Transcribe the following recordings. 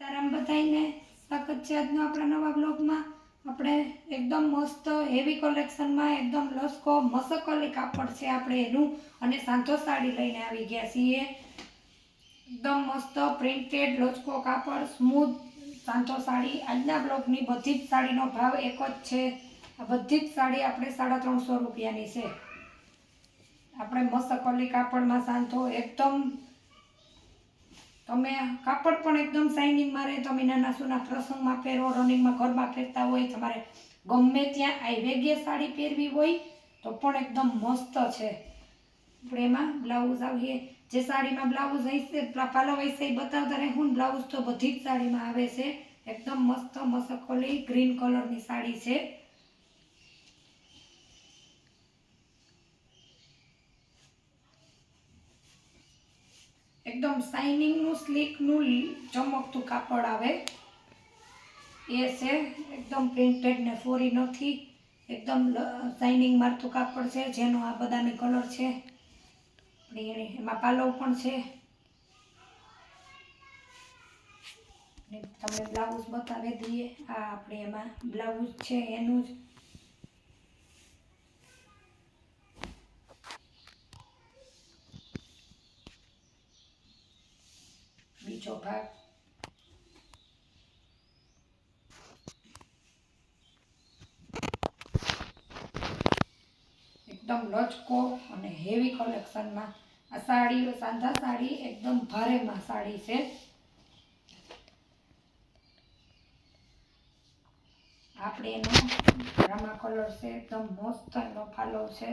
બધાયને સ્વાગત છે આજનો આપણા નવા બ્લોગમાં આપણે એકદમ મસ્ત હેવી કલેક્શનમાં એકદમ લસકો મસકલી કાપડ છે આપણે એનું. અને સાંધો સાડી લઈને આવી ગયા છીએ. એકદમ મસ્ત પ્રિન્ટેડ લચકો કાપડ સ્મૂથ સાંધો સાડી. આજના બ્લોગની બધી જ સાડીનો ભાવ એક જ છે. આ બધી જ સાડી આપણે સાડા ત્રણસો રૂપિયાની છે. આપણે મસકલી કાપડમાં સાંધો એકદમ તમે કાપડ પણ એકદમ શાઇનિંગ મારે તમે નાના સુના પ્રસંગમાં પહેરો રનિંગમાં ઘરમાં પહેરતા હોય, તમારે ગમે ત્યાં આ વેગે સાડી પહેરવી હોય, તો પણ એકદમ મસ્ત છે. આપણે એમાં બ્લાઉઝ આવીએ. જે સાડીમાં બ્લાઉઝ હશે, પાલો હશે એ બતાવતા રહેવું ને બ્લાઉઝ તો બધી જ સાડીમાં આવે છે. એકદમ મસ્ત, મસકોલી ગ્રીન કલરની સાડી છે. એકદમ શાઇનિંગનું સ્લીકનું ચમકતું કાપડ આવે. એ છે, એકદમ પ્રિન્ટેડ ને ફોરી નથી. એકદમ શાઇનિંગ મારતું કાપડ છે, જેનો આ બધાને કલર છે. એમાં પાલવ પણ છે. તમે બ્લાઉઝ બતાવી દઈએ. આ આપણે એમાં બ્લાઉઝ છે, એનું જ. બીજો ભાગ એકદમ લચકો અને હેવી કલેક્શનમાં આ સાડી, સાંધા સાડી એકદમ ભારેમાં સાડી છે. આપણે એનો રામા કલર છે, એકદમ મસ્ત એનો ફાલો છે.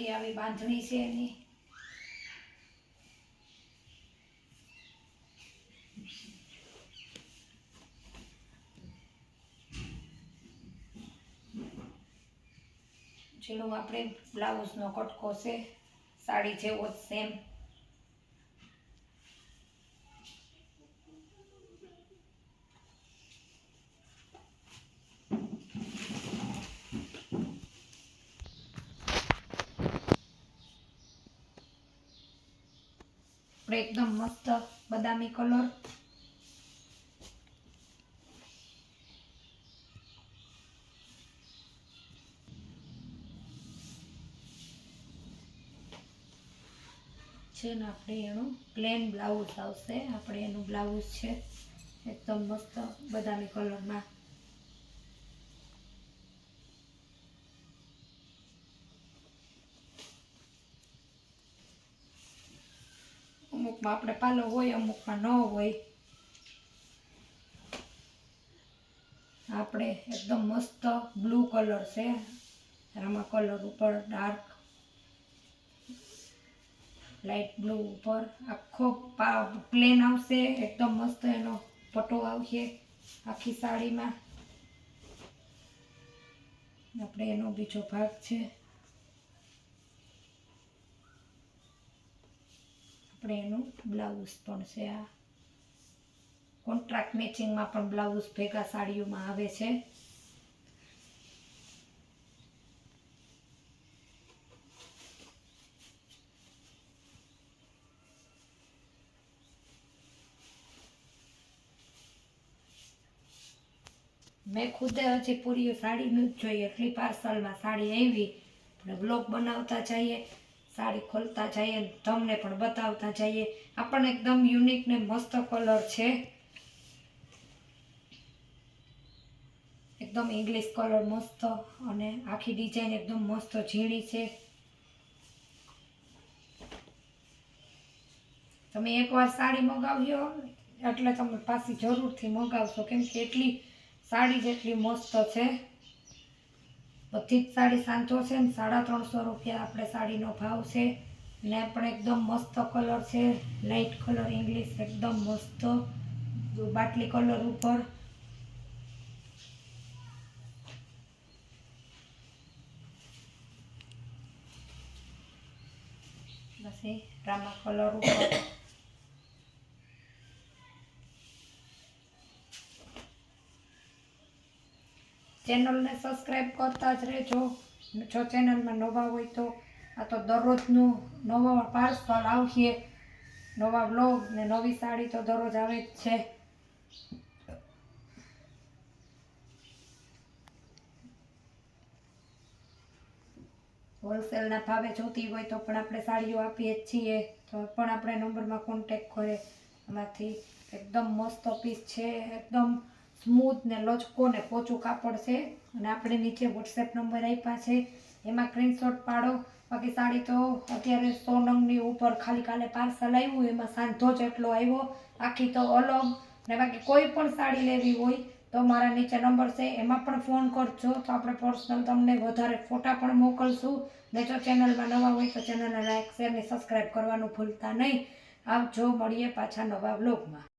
આખી આવી બાંધણી છે એની. જેનો આપણે બ્લાઉઝનો કટકો છે સાડી જેવો સેમ. આપણે એકદમ મસ્ત બદામી કલર. છે ને આપણે એનું પ્લેન બ્લાઉઝ આવશે. આપણે એનું બ્લાઉઝ છે. એકદમ મસ્ત બદામી કલરમાં. અમુકમાં આપણે પાલો હોય, અમુકમાં ન હોય. આપણે એકદમ મસ્ત બ્લુ કલર છે. આમાં કલર ઉપર ડાર્ક લાઇટ બ્લુ ઉપર. આખો પ્લેન આવશે, એકદમ મસ્ત એનો પટો આવશે આખી સાડીમાં. આપણે એનો બીજો ભાગ છે. આપણે એનું બ્લાઉઝ પણ છે આ. કોન્ટ્રાક્ટ મેચિંગમાં પણ બ્લાઉઝ ભેગા સાડીઓમાં આવે છે. મેં ખુદે હજી પૂરી સાડી નથી જોઈ એટલી પાર્સલમાં સાડી આવી આપણે બ્લોગ બનાવતા જઈએ. સાડી ખોલતા જઈએ તમને પણ બતાવતા જઈએ. આ પણ એકદમ યુનિક ને મસ્ત કલર છે. એકદમ ઇંગ્લિશ કલર મસ્ત અને આખી ડિઝાઇન એકદમ મસ્ત ઝીણી છે. તમે એકવાર સાડી મગાવ્યો એટલે તમે પાછી જરૂરથી મગાવશો. કેમ કે એટલી સાડી જેટલી મસ્ત છે. બધી જ સાડી સાંચો છે ને સાડા ત્રણસો રૂપિયા આપણે સાડીનો ભાવ છે. ને પણ એકદમ મસ્ત કલર છે. લાઇટ કલર ઇંગ્લિશ એકદમ મસ્ત. બાટલી કલર ઉપર. બસ રામા કલર ઉપર. ચેનલને સબસ્ક્રાઈબ કરતા જ રહેજો. જો ચેનલમાં નવા હોય તો આ તો દરરોજનું નવા પાર્સલ આવશે. નવા બ્લોગ ને નવી સાડી તો દરરોજ આવે જ છે. હોલસેલના ભાવે જોતી હોય તો પણ આપણે સાડીઓ આપીએ જ છીએ. તો પણ આપણે નંબરમાં કોન્ટેક કરે. એમાંથી એકદમ મસ્ત પીસ છે. એકદમ સ્મૂથ ને લચકો ને પોચું કાપડ છે અને આપણે નીચે વોટ્સએપ નંબર આપ્યા છે. એમાં સ્ક્રીનશોટ પાડો. બાકી સાડી તો અત્યારે સો નંગની ઉપર ખાલી કાલે પાર્સલ આવ્યું, એમાં સાંધો જ એટલો આવ્યો. આખી તો અલગ. ને બાકી કોઈ પણ સાડી લેવી હોય તો મારા નીચે નંબર છે. એમાં પણ ફોન કરજો. તો આપણે પર્સનલ તમને વધારે ફોટા પણ મોકલશું. ને જો ચેનલમાં નવા હોય તો ચેનલને લાઈક શેર ને સબસ્ક્રાઈબ કરવાનું ભૂલતા નહીં. આવજો, મળીએ પાછા નવા બ્લોગમાં